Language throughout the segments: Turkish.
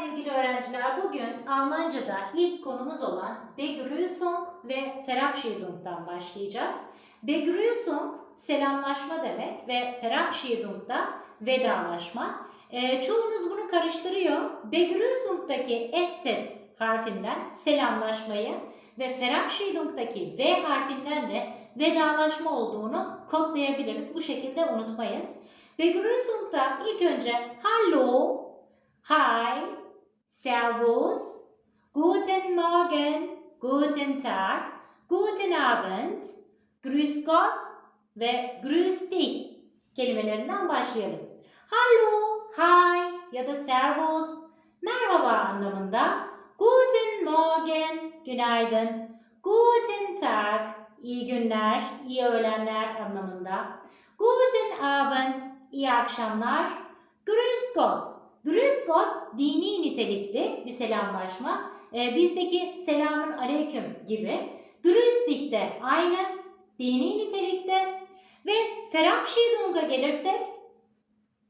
sevgili öğrenciler. Bugün Almanca'da ilk konumuz olan Begrüßung ve Verabschiedung'dan başlayacağız. Begrüßung selamlaşma demek ve Verabschiedung da vedalaşma. Ee, çoğunuz bunu karıştırıyor. Begrüßung'daki Esset harfinden selamlaşmayı ve Verabschiedung'daki V harfinden de vedalaşma olduğunu kodlayabiliriz. Bu şekilde unutmayız. Begrüßung'da ilk önce Hallo, Hi, Servus, Guten Morgen, Guten Tag, Guten Abend, Grüß Gott ve Grüß dich kelimelerinden başlayalım. Hallo, hi ya da Servus, merhaba anlamında. Guten Morgen, günaydın. Guten Tag, iyi günler, iyi öğlenler anlamında. Guten Abend, iyi akşamlar. Grüß Gott, Grüß Gott dini nitelikli bir selamlaşma. Ee, bizdeki selamın aleyküm gibi. Grüß dich de aynı dini nitelikte. Ve Verabschiedung'a gelirsek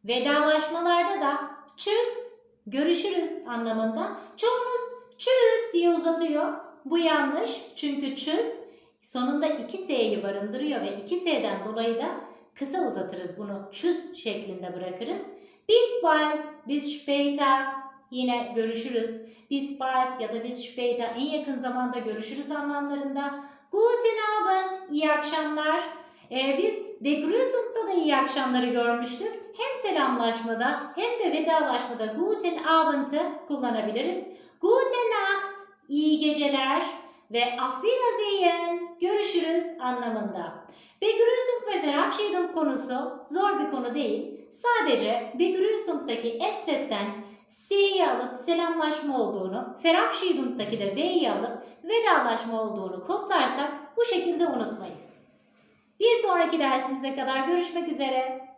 vedalaşmalarda da tschüss, görüşürüz anlamında. Çoğunuz tschüss diye uzatıyor. Bu yanlış çünkü tschüss sonunda iki S'yi barındırıyor ve iki S'den dolayı da kısa uzatırız bunu tschüss şeklinde bırakırız. Bis bald, bis später yine görüşürüz. Bis bald ya da bis später en yakın zamanda görüşürüz anlamlarında. Guten Abend, iyi akşamlar. Ee, biz Begrüßung'da da iyi akşamları görmüştük. Hem selamlaşmada hem de vedalaşmada Guten Abend'ı kullanabiliriz. Gute Nacht, iyi geceler ve Auf görüşürüz anlamında. Begrüßung ve Verabschiedung konusu zor bir konu değil. Sadece Begrüßung'daki Esset'ten S'yi alıp selamlaşma olduğunu, Verabschiedung'daki de V'yi alıp vedalaşma olduğunu kodlarsak bu şekilde unutmayız. Bir sonraki dersimize kadar görüşmek üzere.